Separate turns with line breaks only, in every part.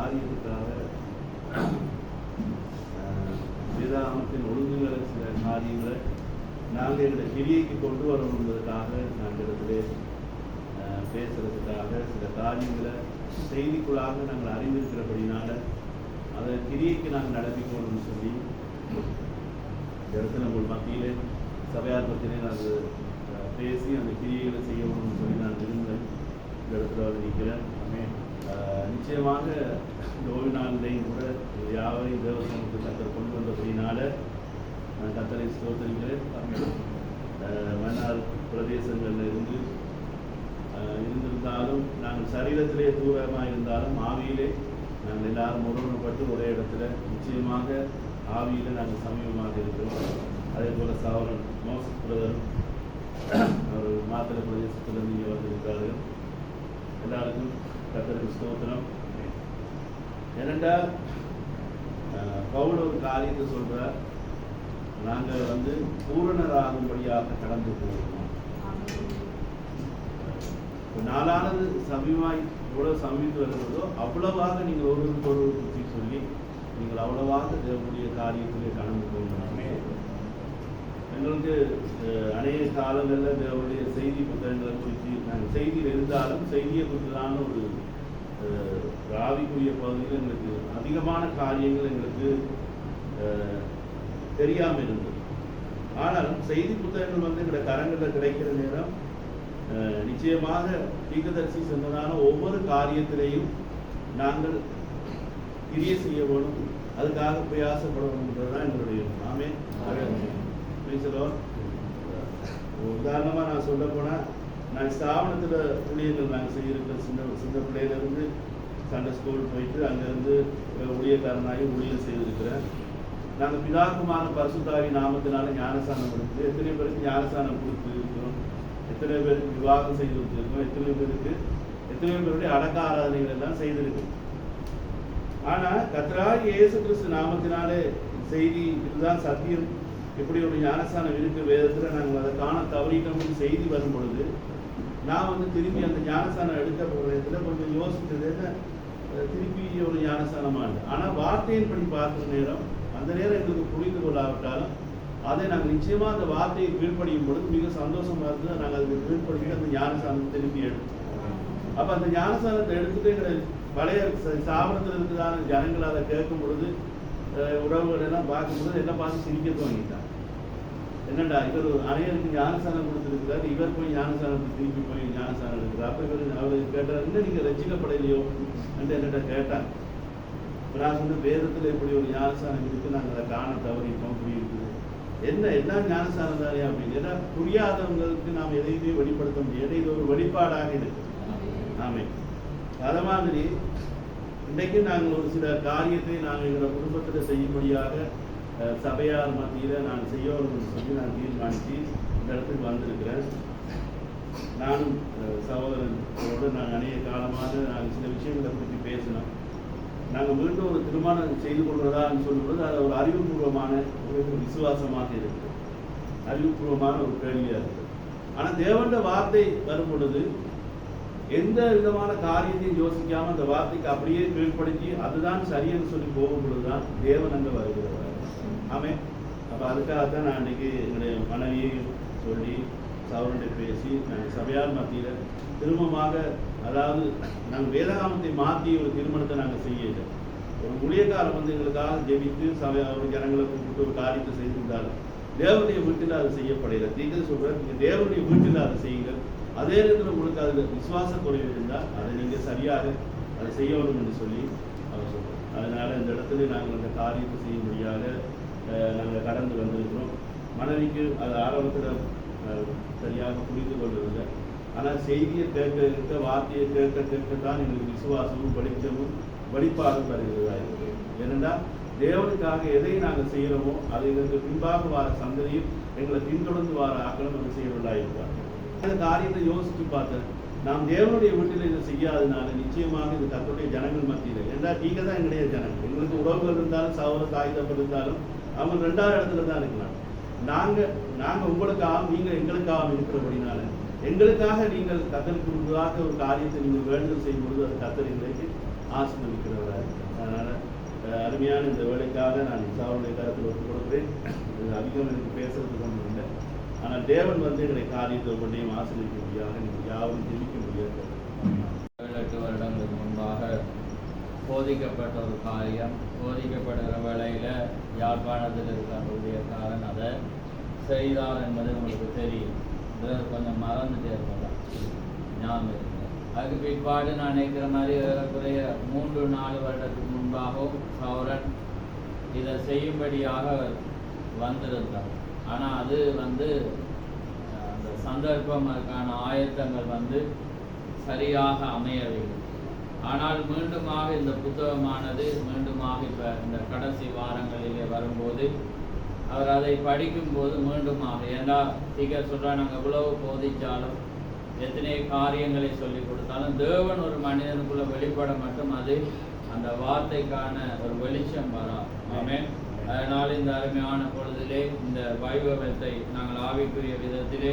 காரியத்துக்காக அஹ், வேதாகமத்தின் ஒழுங்குகளை சில காரியங்களை நாங்கள் எங்களை கிரியைக்கு கொண்டு வரணுன்றதுக்காக நாங்கள் இடத்துல பேசுறதுக்காக சில காரியங்களை செய்திக்குள்ளாக நாங்கள் அறிந்திருக்கிறபடினால அதை கிரியைக்கு நாங்கள் நடத்திக்கணும்னு சொல்லி இந்த இடத்துல உங்கள் மத்தியில் சபையார் பற்றினே நாங்கள் பேசி அந்த கிரியைகளை செய்யணும்னு சொல்லி நான் விரும்புகிறேன். இந்த இடத்துல வந்து நிற்கிறேன் அமே நிச்சயமாக இந்த ஓய்வு கூட யாவரையும் தேவசனத்துக்கு கத்தர் கொண்டு வந்தபடினால நான் கத்தரை ஸ்தோத்தரிக்கிறேன். அஹ், பிரதேசங்களில் இருந்து இருந்திருந்தாலும் நாங்கள் சரீரத்திலே தூரமாக இருந்தாலும் ஆவியிலே நாங்கள் எல்லாரும் ஒருவனப்பட்டு ஒரே இடத்துல நிச்சயமாக ஆவியில் நாங்கள் சமீபமாக இருக்கிறோம். அதே போல் சவரன் மோசஸ் பிரதரும் அவர் மாத்திரை பிரதேசத்திலிருந்து இங்கே வந்திருக்கிறார்கள். எல்லாருக்கும் கத்தருக்கு ஸ்தோத்திரம். ஏனென்றால் பவுல் ஒரு காரியத்தை சொல்கிறார் நாங்கள் வந்து பூரணராகும்படியாக கடந்து போகிறோம். நாளானது சமீபமாய் எவ்வளோ சமீபத்து வருகிறதோ அவ்வளவாக நீங்கள் ஒருவருக்கு ஒருவர் பற்றி சொல்லி நீங்கள் அவ்வளவாக தேவனுடைய காரியத்திலே கடந்து போகணுமே எங்களுக்கு அநேக காலங்களில் தேவனுடைய செய்தி புத்தகங்களை குறித்து நாங்கள் செய்தியில் இருந்தாலும் செய்தியை குறித்ததான ஒரு ராவிக்குரிய பகுதியில் எங்களுக்கு அதிகமான காரியங்கள் எங்களுக்கு தெரியாமல் இருந்தது. ஆனாலும் செய்தி புத்தகங்கள் வந்து இந்த கரங்களில் கிடைக்கிற நேரம் நிச்சயமாக தீர்க்கதரிசி சொன்னதான ஒவ்வொரு காரியத்திலையும் நாங்கள் கிரிய செய்ய வேணும் அதுக்காக பிரயாசப்படணுன்றது தான் எங்களுடைய ஆமே உதாரணமாக நான் சொல்ல போனால் நான் ஸ்தாபனத்தில் ஊழியர்கள் நாங்கள் செய்யிருக்கிற சின்ன சின்ன பிள்ளையிலேருந்து சண்டை ஸ்கூல் போயிட்டு அங்கேருந்து ஊழியக்காரனாகி ஊழியர் செய்திருக்கிறேன். நாங்கள் பிதாக்குமான பரிசுத்தாவி நாமத்தினால ஞானசானம் கொடுத்து எத்தனை பேருக்கு ஞானசானம் கொடுத்துருக்கிறோம். எத்தனை பேருக்கு விவாகம் செய்து கொடுத்துருக்கோம் எத்தனை பேருக்கு எத்தனை பேருடைய அடக்க ஆராதனைகள் எல்லாம் செய்திருக்கோம் ஆனா கத்ராகி இயேசு கிறிஸ்து நாமத்தினாலே செய்தி இதுதான் சத்தியம். இப்படி ஒரு ஞானஸ்தானம் இருக்கு வேதத்தில் நாங்கள் அதை காண தவறிட்டோம்னு செய்தி வரும் பொழுது நான் வந்து திரும்பி அந்த ஞானஸ்தானம் எடுக்க போகிறதுல கொஞ்சம் யோசித்தது என்ன திருப்பி ஒரு ஞானஸ்தானமாக இல்லை. வார்த்தையின் பின் பார்க்குற நேரம் அந்த நேரம் எங்களுக்கு புரிந்து கொள்ளாவிட்டாலும் அதை நாங்கள் நிச்சயமாக அந்த வார்த்தையை கீழ்ப்படியும் பொழுது மிக சந்தோஷமாக இருந்தது. நாங்கள் அதுக்கு கீழ்ப்படிட்டு அந்த ஞானஸ்தானத்தை திருப்பி எடுத்தோம். அப்போ அந்த ஞானஸ்தானத்தை எடுத்துட்டு எங்களை பழைய சாபனத்தில் ஸ்தாபனத்துல இருக்கிறதான ஜனங்கள் அதை கேட்கும் பொழுது உறவுகள் எல்லாம் பார்க்கும்போது என்ன பார்த்து சிரிக்க துவங்கிட்டாங்க என்னடா இவர் அனைவருக்கு ஞானசாரம் கொடுத்துருக்கிறார் இவர் போய் ஞானசாரம் திருப்பி போய் ஞானசாரம் எடுக்கிறார். அப்போ இவர் அவர் கேட்டார் என்ன நீங்க ரசிக்கப்படலையோ என்று என்னட்ட கேட்டார். நான் சொன்ன வேதத்துல இப்படி ஒரு ஞானசாரம் இருக்கு நாங்கள் அதை காண தவறிட்டோம் புரியுது. என்ன என்ன ஞானசாரம் தானே அப்படின்னு ஏன்னா புரியாதவங்களுக்கு நாம் எதையுமே வெளிப்படுத்த முடியாது இது ஒரு வெளிப்பாடாக இருக்கு. ஆமே. அத மாதிரி இன்றைக்கு நாங்கள் ஒரு சில காரியத்தை நாங்கள் எங்களோட குடும்பத்தில் செய்யும்படியாக சபையார் மத்தியில் நான் செய்யணும்னு சொல்லி நான் தீர்மானித்து இந்த இடத்துக்கு வந்திருக்கிறேன். நானும் சகோதரனோடு நாங்கள் அநேக காலமாக நாங்கள் சில விஷயங்களை பற்றி பேசினோம். நாங்கள் மீண்டும் ஒரு திருமணம் செய்து கொள்வதான்னு சொல்லும்போது அது ஒரு அறிவுபூர்வமான ஒரு விசுவாசமாக இருக்குது அறிவுபூர்வமான ஒரு கேள்வியாக இருக்குது ஆனால் தேவண்ட வார்த்தை வரும் பொழுது எந்த விதமான காரியத்தையும் யோசிக்காமல் அந்த வார்த்தைக்கு அப்படியே கீழ்ப்படுத்தி அதுதான் சரியன்னு சொல்லி போகும் பொழுதுதான் தேவன் அங்கே வருகிறவர் ஆமே. அதுக்காக தான் நான் அன்றைக்கி எங்களுடைய மனைவியை சொல்லி சவரனுடைய பேசி நாங்கள் சபையார் மத்தியில் திரும்பமாக அதாவது நாங்கள் வேதகாமத்தை மாற்றி ஒரு திருமணத்தை நாங்கள் செய்யல. ஒரு ஊழியக்காரன் வந்து எங்களுக்காக ஜெபித்து சபை அவர் ஜனங்களை கூப்பிட்டு ஒரு காரியத்தை செய்திருந்தாலும் தேவனுடைய வீட்டில் அது செய்யப்படையில நீங்கள் சொல்கிற நீங்கள் தேவனுடைய வீட்டில் அதை செய்யுங்கள். அதே நேரத்தில் உங்களுக்கு அதில் விசுவாச குறைவு இருந்தால் அதை நீங்கள் சரியாக அதை செய்யணும் என்று சொல்லி அவர் சொல்கிறார் அதனால் இந்த இடத்துல நாங்கள் அந்த காரியத்தை செய்ய முடியாத நாங்கள் கடந்து வந்திருக்கிறோம். மனைவிக்கு அது ஆரம்பத்தில் சரியாக புரிந்து கொள்ளவில்லை ஆனால் செய்தியை கேட்க இருக்க வார்த்தையை கேட்க கேட்க தான் எங்களுக்கு விசுவாசமும் படித்தமும் வழிபாடும் வருகிறதா இருக்குது. ஏனென்றால் தேவனுக்காக எதை நாங்கள் செய்கிறோமோ அதை எங்களுக்கு பின்பாக வார சந்ததியும் எங்களை பின்தொடர்ந்து வார ஆக்களும் அதை செய்யவில்லா இருப்பார் இந்த காரியத்தை யோசித்து பார்த்தேன். நாம் தேவனுடைய வீட்டில் இதை செய்யாதனால நிச்சயமாக இது கத்தருடைய ஜனங்கள் மத்தியில். ஏன்னா நீங்க தான் எங்களுடைய ஜனங்கள். எங்களுக்கு உறவுகள் இருந்தாலும் சகோதர தாய் இருந்தாலும் அவங்க ரெண்டாவது இடத்துல தான் இருக்கலாம் நாங்க நாங்க உங்களுக்காக நீங்கள் எங்களுக்காக இருக்கிறபடினால எங்களுக்காக நீங்கள் கத்தருக்கு ஒரு காரியத்தை நீங்கள் வேண்டுதல் செய்யும் பொழுது அது கத்தர் எங்களுக்கு ஆசீர்வதிக்கிறவராக அதனால் அருமையான இந்த வேலைக்காக நான் இசாவுடைய கருத்தில் ஒப்புக் கொடுக்குறேன் இது அதிகம் எனக்கு பேசுறதுக்கு ஒன்றும் இல்லை. ஆனால் தேவன் வந்து எங்களை காரியத்தை ஒன்றையும் ஆசீர்வதிக்க நீங்கள் யாரும் ஜெபிக்க முடியாது
எட்டு வருடங்களுக்கு முன்பாக போதிக்கப்பட்ட ஒரு காரியம். போதிக்கப்படுகிற வேளையில் யாழ்ப்பாணத்தில் இருக்கிற ஊழியக்காரன் அதை செய்தார் என்பது உங்களுக்கு தெரியும். இது கொஞ்சம் மறந்துட்டே இருக்கலாம் ஞாபகம் அதுக்கு பிற்பாடு நான் நினைக்கிற மாதிரி ஏறக்குறைய மூன்று நாலு வருடத்துக்கு முன்பாகவும் சௌரன் இதை செய்யும்படியாக வந்திருந்தார். ஆனால் அது வந்து அந்த சந்தர்ப்பம் அதுக்கான ஆயத்தங்கள் வந்து சரியாக அமையவில்லை. ஆனால் மீண்டுமாக இந்த புத்தகமானது மீண்டுமாக இப்போ இந்த கடைசி வாரங்களிலே வரும்போது அவர் அதை படிக்கும்போது மீண்டுமாக ஏன்னா தீக்க சொல்கிறா நாங்கள் எவ்வளவு போதிச்சாலும் எத்தனை காரியங்களை சொல்லி கொடுத்தாலும் தேவன் ஒரு மனிதனுக்குள்ள வெளிப்பட மட்டும் அது அந்த வார்த்தைக்கான ஒரு வெளிச்சம் வரா. ஆமே அதனால் இந்த அருமையான பொழுதிலே இந்த வைபவத்தை நாங்கள் ஆவிக்குரிய விதத்திலே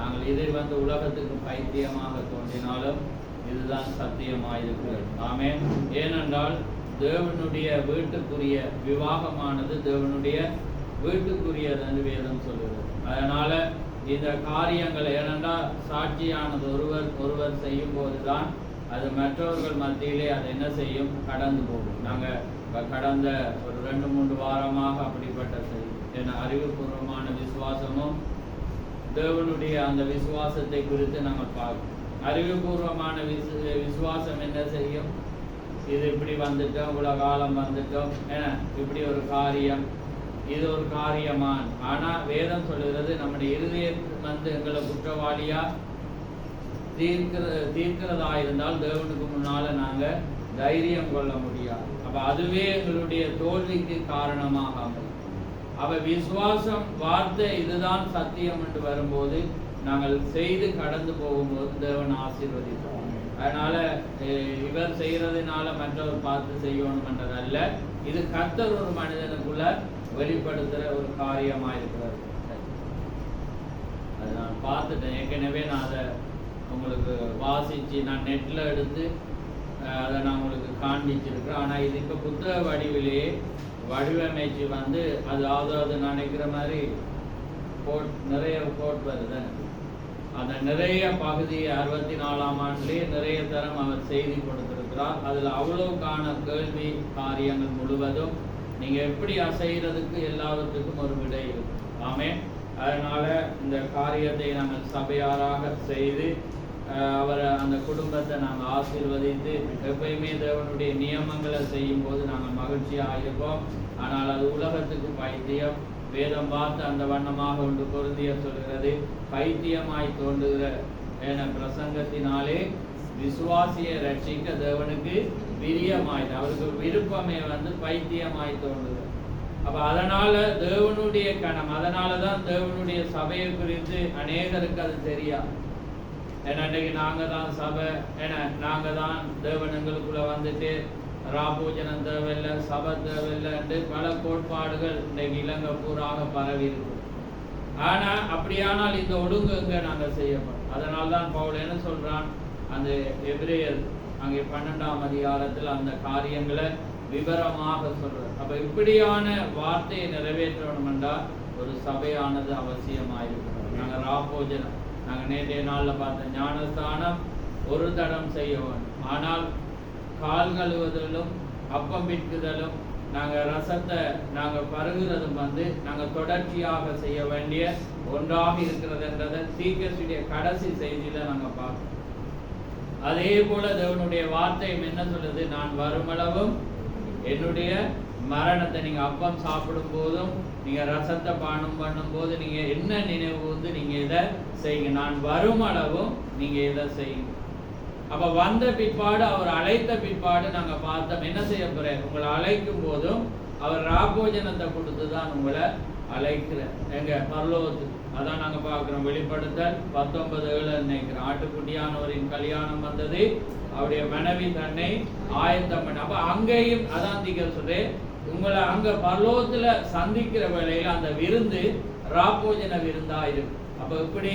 நாங்கள் இதை வந்து உலகத்துக்கு பைத்தியமாக தோன்றினாலும் இதுதான் சத்தியமாயிருக்கிறது. ஆமே ஏனென்றால் தேவனுடைய வீட்டுக்குரிய விவாகமானது தேவனுடைய வீட்டுக்குரியது என்று வேதம் சொல்லுகிறது அதனால இந்த காரியங்கள் ஏனென்றால் சாட்சியானது ஒருவர் ஒருவர் செய்யும் போதுதான் அது மற்றவர்கள் மத்தியிலே அது என்ன செய்யும்? கடந்து போகும். நாங்கள் கடந்த ஒரு ரெண்டு மூன்று வாரமாக அப்படிப்பட்ட என்ன அறிவுபூர்வமான விசுவாசமும் தேவனுடைய அந்த விசுவாசத்தை குறித்து நாங்கள் பார்க்கணும் அறிவுபூர்வமான விசு விசுவாசம் என்ன செய்யும்? இது இப்படி வந்துட்டோம் இவ்வளோ காலம் வந்துட்டோம் ஏன்னா இப்படி ஒரு காரியம். இது ஒரு காரியமான். ஆனா வேதம் சொல்லுகிறது நம்முடைய இருதயம் வந்து எங்களை குற்றவாளியா தீர்க்கிற தீர்க்கிறதா இருந்தால் தேவனுக்கு முன்னால நாங்க தைரியம் கொள்ள முடியாது. அப்ப அதுவே எங்களுடைய தோல்விக்கு காரணமாக அமையும் அவ விசுவாசம் வார்த்தை இதுதான் சத்தியம் என்று வரும்போது நாங்கள் செய்து கடந்து போகும்போது தேவன் ஆசீர்வதிப்போம். அதனால இவர் செய்யறதுனால மற்றவர் பார்த்து செய்யணும் என்றதல்ல. இது கர்த்தர் ஒரு மனிதனுக்குள்ள வெளிப்படுத்துற ஒரு காரியமா இருக்கிறது. அதை நான் பார்த்துட்டேன். ஏற்கனவே நான் அதை உங்களுக்கு வாசிச்சு நான் நெட்ல எடுத்து அதை நான் உங்களுக்கு காண்பிச்சிருக்கிறேன். ஆனா இது இப்போ புத்தக வடிவிலேயே வடிவமைச்சு வந்து அது அதாவது அது நினைக்கிற மாதிரி கோட் நிறைய கோட் வருது. அந்த நிறைய பகுதி அறுபத்தி நாலாம் ஆண்டுலேயே நிறைய தரம் அவர் செய்தி கொடுத்திருக்கிறார். அதுல அவ்வளவுக்கான கேள்வி காரியங்கள் முழுவதும் நீங்க எப்படி அசைகிறதுக்கு எல்லாவற்றுக்கும் ஒரு விடை இருக்கும். ஆமே அதனால இந்த காரியத்தை நாங்கள் சபையாராக செய்து அவரை அந்த குடும்பத்தை நாங்கள் ஆசீர்வதித்து எப்பயுமே தேவனுடைய நியமங்களை செய்யும் போது நாங்கள் மகிழ்ச்சியாக இருப்போம். ஆனால் அது உலகத்துக்கு பைத்தியம். வேதம் பார்த்து அந்த வண்ணமாக ஒன்று பொருந்திய சொல்கிறது பைத்தியமாய் தோன்றுகிற என பிரசங்கத்தினாலே விசுவாசியை ரட்சிக்க தேவனுக்கு பிரியமாயுது அவருக்கு விருப்பமே வந்து பைத்தியமாய் தோன்றுது. அப்ப அதனால தேவனுடைய கணம் அதனால தான் தேவனுடைய சபையை குறித்து அநேகருக்கு அது தெரியாது. ஏன்னா இன்னைக்கு நாங்க தான் சபை ஏன்னா நாங்கள் தான் தேவன் வந்துட்டு ராபூஜனம் தேவையில்லை சபை தேவையில்லைன்னு பல கோட்பாடுகள் இன்னைக்கு இலங்கை பூராக பரவி இருக்கு. ஆனா அப்படியானால் இந்த ஒழுங்கு எங்க நாங்க செய்யப்படும்? அதனால தான் பவுல் என்ன சொல்றான்? அந்த எபிரேயர் அங்கே பன்னெண்டாம் அதிகாரத்தில் அந்த காரியங்களை விவரமாக சொல்கிறார் அப்ப இப்படியான வார்த்தையை நிறைவேற்றணும் என்றால் ஒரு சபையானது அவசியமாயிருக்கும் நாங்க ராபோஜனம் நாங்க நேற்றைய நாள்ல பார்த்த ஞானஸ்தானம் ஒரு தடம் செய்ய ஆனால் கால் கழுவுதலும் அப்பம் விற்குதலும் நாங்க ரசத்தை நாங்க பருகுறதும் வந்து நாங்க தொடர்ச்சியாக செய்ய வேண்டிய ஒன்றாக இருக்கிறது என்றதை சீக்கிரத்துடைய கடைசி செய்தியில நாங்க பார்க்கணும் அதே போல தேவனுடைய வார்த்தையும் என்ன சொல்லுது? நான் வருமளவும் என்னுடைய மரணத்தை நீங்க அப்பம் சாப்பிடும் போதும் நீங்க ரசத்தை பானம் பண்ணும்போது நீங்கள் நீங்க என்ன நினைவு வந்து நீங்க இதை செய்யுங்க. நான் வரும் அளவும் நீங்க இதை செய்யுங்க. அப்ப வந்த பிற்பாடு அவர் அழைத்த பிற்பாடு நாங்க பார்த்தோம். என்ன செய்ய போகிறேன் உங்களை அழைக்கும் போதும் அவர் ராபோஜனத்தை கொடுத்து தான் உங்களை அழைக்கிறார் எங்க? பரலோகத்துக்கு. அதான் நாங்க பாக்குறோம் வெளிப்படுத்தல் பத்தொன்பது ஏழு நினைக்கிறோம். ஆட்டுக்குட்டியானவரின் கல்யாணம் வந்தது. அவருடைய மனைவி தன்னை ஆயத்தம் பண்ண அப்ப அங்கேயும் அதான் தீக்கிற சொல்லு உங்களை அங்க பரலோகத்துல சந்திக்கிற வேலையில அந்த விருந்து ராபோஜன விருந்தா இருக்கும் அப்ப இப்படி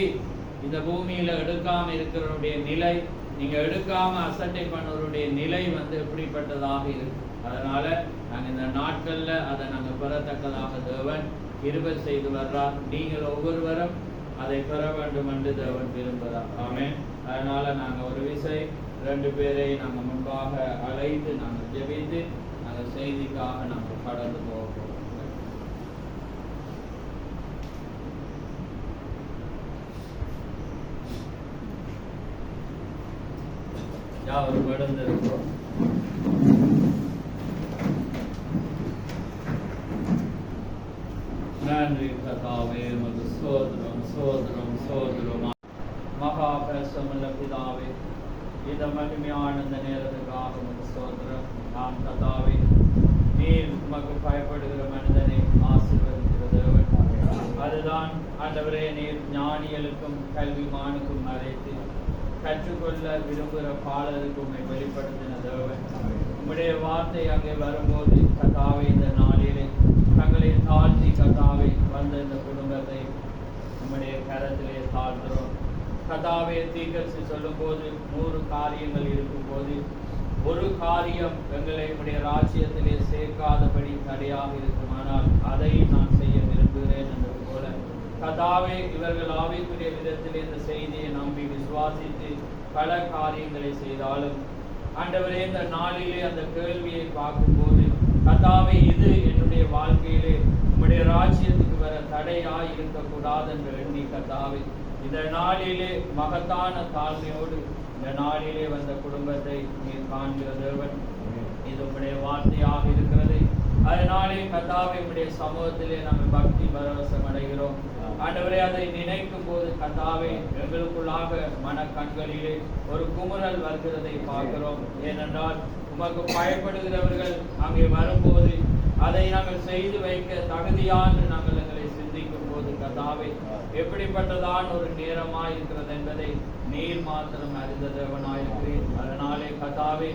இந்த பூமியில எடுக்காம இருக்கிறவருடைய நிலை நீங்க எடுக்காம அசட்டை பண்ணவருடைய நிலை வந்து எப்படிப்பட்டதாக இருக்கு? அதனால நாங்க இந்த நாட்கள்ல அதை நாங்க பெறத்தக்கதாக தேவன் கிருபை செய்து வர்றார் நீங்கள் ஒவ்வொருவரும் அதை பெற வேண்டும் என்று தேவன் விரும்புகிறார். ஆமே அதனால நாங்க ஒரு விசை ரெண்டு பேரை நாங்கள் முன்பாக அழைத்து நாங்க ஜெபித்து அந்த செய்திக்காக நாங்கள் கடந்து போக போகிறோம் யாவரும் எழுந்திருக்கிறோம் நன்றி கதாவே மது சோதரம் சோதரம் சோதரம். மகா பிரசமுள்ள பிதாவே இந்த மகிமையான இந்த நேரத்துக்காக உமது சோதரம் நான் கதாவே நீர் உமக்கு பயப்படுகிற மனிதனை ஆசீர்வதிக்கிற தேவன் அதுதான் ஆண்டவரே நீர் ஞானிகளுக்கும் கல்விமானுக்கும் அழைத்து கற்றுக்கொள்ள விரும்புகிற பாடலுக்கு உண்மை வெளிப்படுத்தின தேவன் உம்முடைய வார்த்தை அங்கே வரும்போது கதாவை இந்த நாளில் தங்களை தாழ்த்தி கதாவை வந்த இந்த குடும்பத்தை நம்முடைய கரத்திலே தாழ்த்துறோம். கதாவை தீகரித்து சொல்லும்போது நூறு காரியங்கள் இருக்கும்போது ஒரு காரியம் எங்களை என்னுடைய ராஜ்யத்திலே சேர்க்காதபடி தடையாக இருக்குமானால் அதை நான் செய்ய விரும்புகிறேன் என்பது போல கதாவே இவர்கள் ஆவிக்குரிய விதத்தில் இந்த செய்தியை நம்பி விசுவாசித்து பல காரியங்களை செய்தாலும் ஆண்டவரே இந்த நாளிலே அந்த கேள்வியை பார்க்கும்போது கத்தாவே இது என்னுடைய வாழ்க்கையிலே உம்முடைய ராஜ்யத்துக்கு வர தடையாய் இருக்கக்கூடாது என்று எண்ணி கத்தாவே இந்த நாளிலே மகத்தான தாழ்மையோடு இந்த நாளிலே வந்த குடும்பத்தை நீர் காண்கிற தேவன். இது உம்முடைய வார்த்தையாக இருக்கிறது. அதனாலே கத்தாவை உம்முடைய சமூகத்திலே நம்ம பக்தி பரவசம் அடைகிறோம். ஆண்டவரே அதை நினைக்கும் போது கத்தாவே எங்களுக்குள்ளாக மன கண்களிலே ஒரு குமுறல் வருகிறதை பார்க்கிறோம். ஏனென்றால் உமக்கு பயப்படுகிறவர்கள் அங்கே வரும்போது அதை நாங்கள் செய்து வைக்க தகுதியான நாங்கள் எங்களை சிந்திக்கும் போது கதாவே எப்படிப்பட்டதான் ஒரு நேரமாய் இருக்கிறது என்பதை நீர் மாத்திரம் அறிந்த தேவனாயிருக்கிறேன் அதனாலே கதாவே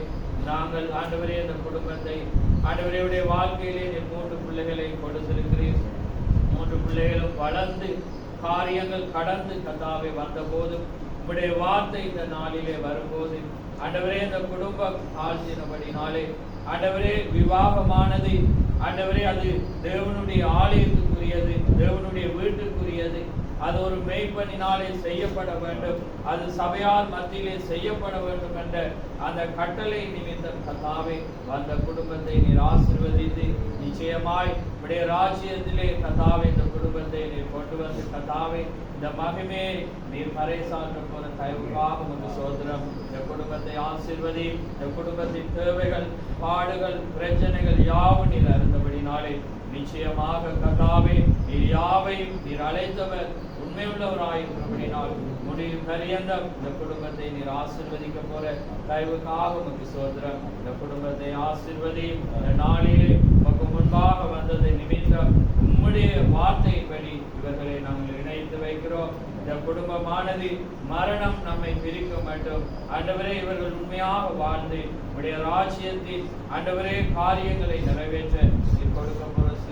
நாங்கள் ஆண்டவரே இந்த குடும்பத்தை ஆண்டவரையுடைய வாழ்க்கையிலே மூன்று பிள்ளைகளை கொடுத்திருக்கிறேன் மூன்று பிள்ளைகளும் வளர்ந்து காரியங்கள் கடந்து கதாவை வந்த உங்களுடைய வார்த்தை இந்த நாளிலே வரும்போது ஆண்டவரே இந்த குடும்பம் ஆழ்த்தினபடினாலே ஆண்டவரே விவாகமானது ஆண்டவரே அது தேவனுடைய ஆலயத்துக்குரியது தேவனுடைய வீட்டுக்கு அது ஒரு மெய்ப்பனினாலே செய்யப்பட வேண்டும். அது சபையார் மத்தியிலே செய்யப்பட வேண்டும் என்ற அந்த கட்டளை நிமித்தம் கதாவே அந்த குடும்பத்தை நீர் ஆசிர்வதித்து நிச்சயமாய் உடைய ராஜ்யத்திலே கதாவே இந்த குடும்பத்தை நீர் கொண்டு வந்து கதாவை இந்த மகிமே நீர் மறைசாற்ற போன தயவுக்காக உமக்கு சோதரம் இந்த குடும்பத்தை ஆசிர்வதி இந்த குடும்பத்தின் தேவைகள் பாடுகள் பிரச்சனைகள் யாவும் நீர் அறிந்தபடினாலே நிச்சயமாக கதாவே நீர் யாவையும் நீர் அழைத்தவர் உண்மையுள்ளவராய் அப்படினால் முடியும் பரியந்தம் இந்த குடும்பத்தை நீர் ஆசிர்வதிக்க போற தயவுக்காக உமக்கு சோதரம் இந்த குடும்பத்தை ஆசீர்வதி இந்த நாளிலே உமக்கு முன்பாக வந்ததை நிமித்தம் உம்முடைய வார்த்தையின்படி இவர்களை நாங்கள் இணைத்து வைக்கிறோம். இந்த குடும்பமானது மரணம் நம்மை பிரிக்க மாட்டோம். ஆண்டவரே இவர்கள் உண்மையாக வாழ்ந்து உடைய ராஜ்யத்தில் ஆண்டவரே காரியங்களை நிறைவேற்ற நீர் கொடுக்க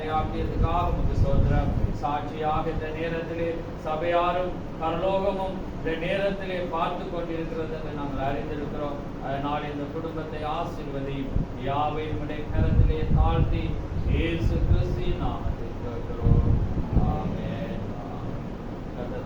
போற சிலையாக்கியதுக்காக உமக்கு சோதரம் சாட்சியாக இந்த நேரத்திலே சபையாரும் பரலோகமும் இந்த நேரத்திலே பார்த்து கொண்டிருக்கிறது என்று நாங்கள் அறிந்திருக்கிறோம். அதனால் இந்த குடும்பத்தை ஆசிர்வதையும் யாவையும் உடைய கரத்திலே தாழ்த்தி இயேசு கிறிஸ்தி நாமத்தில் கேட்கிறோம். ஆமே கதை